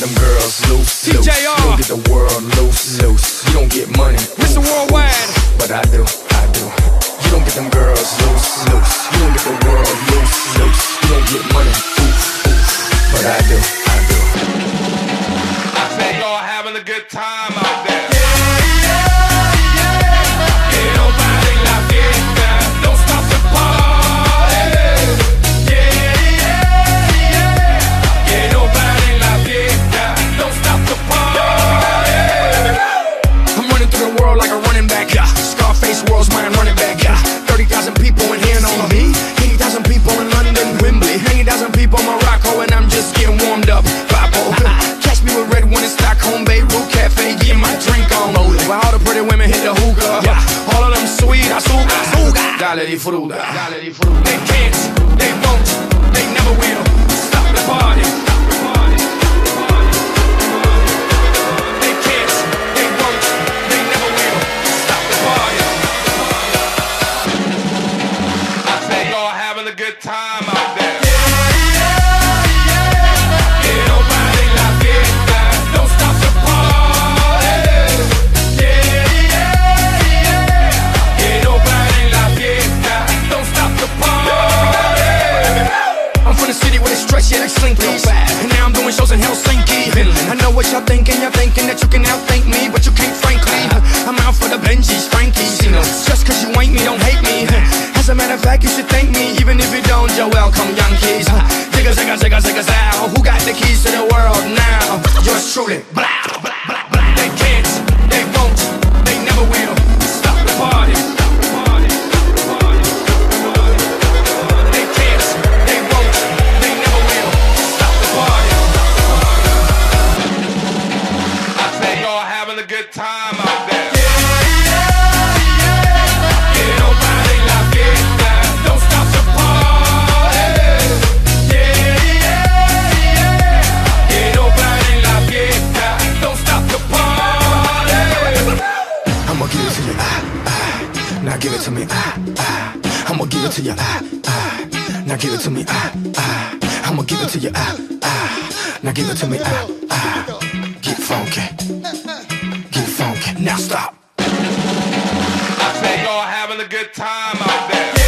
get them girls loose, loose. You don't get the world loose, loose. You don't get money, Mr. Worldwide. but I do, I do. You don't get them girls loose, loose. You don't get the world loose, loose. You don't get money, oof, oof. But I do, I do. I say y'all having a good time They can't, they won't, they never will stop the party. They can't, they won't, they never will stop the party. I say y'all having a good time out there. They. And now I'm doing shows in Helsinki. I know what y'all thinking, y'all thinking that you can outthink me, but you can't, frankly. I'm out for the Benjis, Frankies. You know, just cause you ain't me, don't hate me. As a matter of fact, you should thank me, even if you don't, you're welcome, Yankees. Zigga, zigga, zigga, zigga, zow. Who got the keys to the world now? Yours truly. Blah, blah. Now give it to me, ah, ah. I'ma give it to you, ah, ah. Now give it to me, ah, ah. I'ma give it to you, ah, ah. Now give it to me, ah, ah. Get funky, get funky. Now stop. I say y'all having a good time out